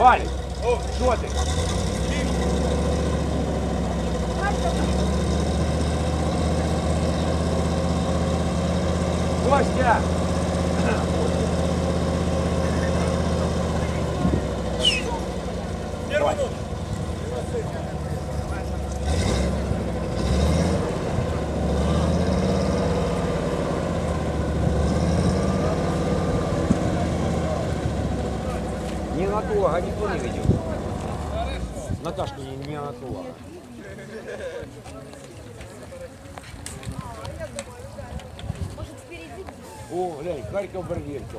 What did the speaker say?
Валік, що ти? Костя! Не на туго, никто не видел. Наташка не, не на туго. О, глянь, Харьков Берденко.